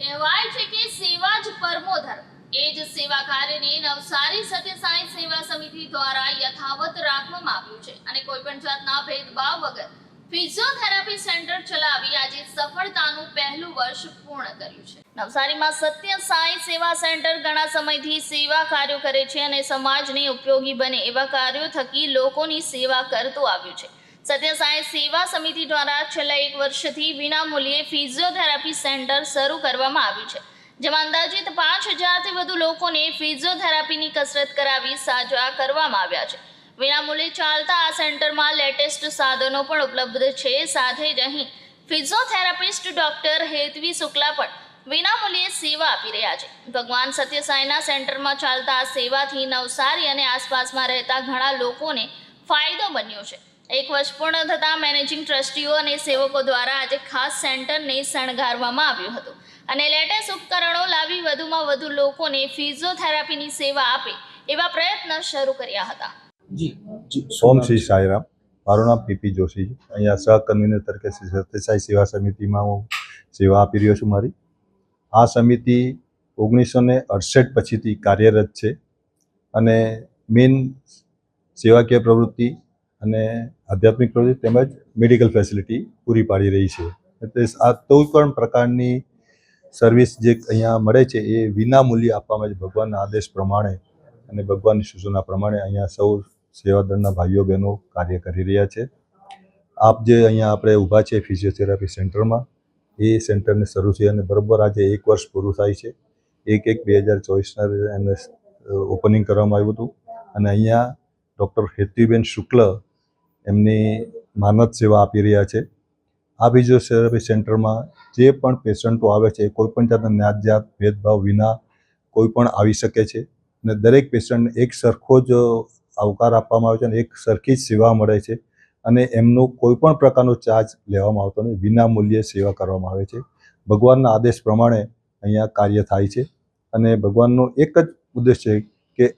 કહેવાય છે કે સેવા જ પરમો ધર્મ. એ જ સેવા કાર્યને નવસારી સત્યસાઈ સેવા સમિતિ દ્વારા યથાવત રાખવામાં આવ્યું છે અને કોઈ પણ જાતના ભેદભાવ વગર ફિઝિયોથેરાપી સેન્ટર ચલાવી આજે સફળતાનું પહેલું વર્ષ પૂર્ણ કર્યું છે. નવસારીમાં સત્ય સાંઈ સેવા સેન્ટર ઘણા સમયથી સેવા કાર્યો કરે છે અને સમાજને ઉપયોગી બને એવા કાર્યો થકી લોકોની સેવા કરતું આવ્યું છે. સત્ય સાઈ સેવા સમિતિ દ્વારા છેલ્લા એક વર્ષથી વિનામૂલ્યે ફિઝિયોથેરાપી સેન્ટર શરૂ કરવામાં આવ્યું છે, જેમાં અંદાજિત પાંચ હજારથી વધુ લોકોને ફિઝિયોથેરાપીની કસરત કરાવી સાજા કરવામાં આવ્યા છે. વિનામૂલ્યે ચાલતા આ સેન્ટરમાં લેટેસ્ટ સાધનો પણ ઉપલબ્ધ છે. સાથે જ અહીં ફિઝિયોથેરાપિસ્ટ ડોક્ટર હેતવી શુક્લા પણ વિનામૂલ્યે સેવા આપી રહ્યા છે. ભગવાન સત્યસાઈના સેન્ટરમાં ચાલતા આ સેવાથી નવસારી અને આસપાસમાં રહેતા ઘણા લોકોને ફાયદો બન્યો છે. એક વર્ષ પૂર્ણ થતાં મેનેજિંગ ટ્રસ્ટીઓ અને સેવકો દ્વારા આજે ખાસ સેન્ટરને શણગારવામાં આવ્યું હતું. અને લેટેસ્ટ ઉપકરણો લાવી વધુમાં વધુ લોકોને ફિઝિયોથેરાપીની સેવા આપે એવા પ્રયત્ન શરૂ કર્યા હતા. જી. જી, ઓમ શ્રી સાંઈરામ. મારું નામ પીપી જોશી છે. અહીંયા સહકન્વીનર તરીકે શ્રી સત્યસાઈ સેવા સમિતિમાં હું સેવા આપી રહ્યો છું મારી. આ સમિતિ ઓગણીસો ને અડસઠ પછીથી કાર્યરત છે. અને મેઇન સેવાકીય પ્રવૃત્તિ અને આધ્યાત્મિક પ્રવૃત્તિ તેમજ મેડિકલ ફેસિલિટી પૂરી પાડી રહી છે. આ કોઈ પણ પ્રકારની સર્વિસ જે અહીંયા મળે છે એ વિના મૂલ્યે આપવામાં છે ભગવાનના આદેશ પ્રમાણે અને ભગવાનની સૂચના પ્રમાણે અહીંયા સૌ સેવાદળના ભાઈઓ બહેનો કાર્ય કરી રહ્યા છે. આપ જે અહીંયા આપણે ઊભા છે ફિઝિયોથેરાપી સેન્ટરમાં એ સેન્ટરને શરૂ છે અને બરાબર આજે એક વર્ષ પૂરું થાય છે. એક એક બે હજાર ચોવીસના એને ઓપનિંગ કરવામાં આવ્યું હતું. અને અહીંયા ડૉક્ટર હેતુબેન શુક્લ એમની માનદ સેવા આપી રહ્યા છે. આ ફિઝિયોથેરાપી સેન્ટરમાં જે પણ પેશન્ટો આવે છે કોઈ પણ જાતના જ્ઞાત જાત ભેદભાવ વિના કોઈ પણ આવી શકે છે અને દરેક પેશન્ટને એક સરખો જ આવકાર આપવામાં આવે છે અને એક સરખી જ સેવા મળે છે અને એમનો કોઈ પણ પ્રકારનો ચાર્જ લેવામાં આવતો નથી વિના મૂલ્યે સેવા કરવામાં આવે છે. ભગવાનના આદેશ પ્રમાણે અહીંયા કાર્ય થાય છે અને ભગવાનનો એક જ ઉદ્દેશ છે કે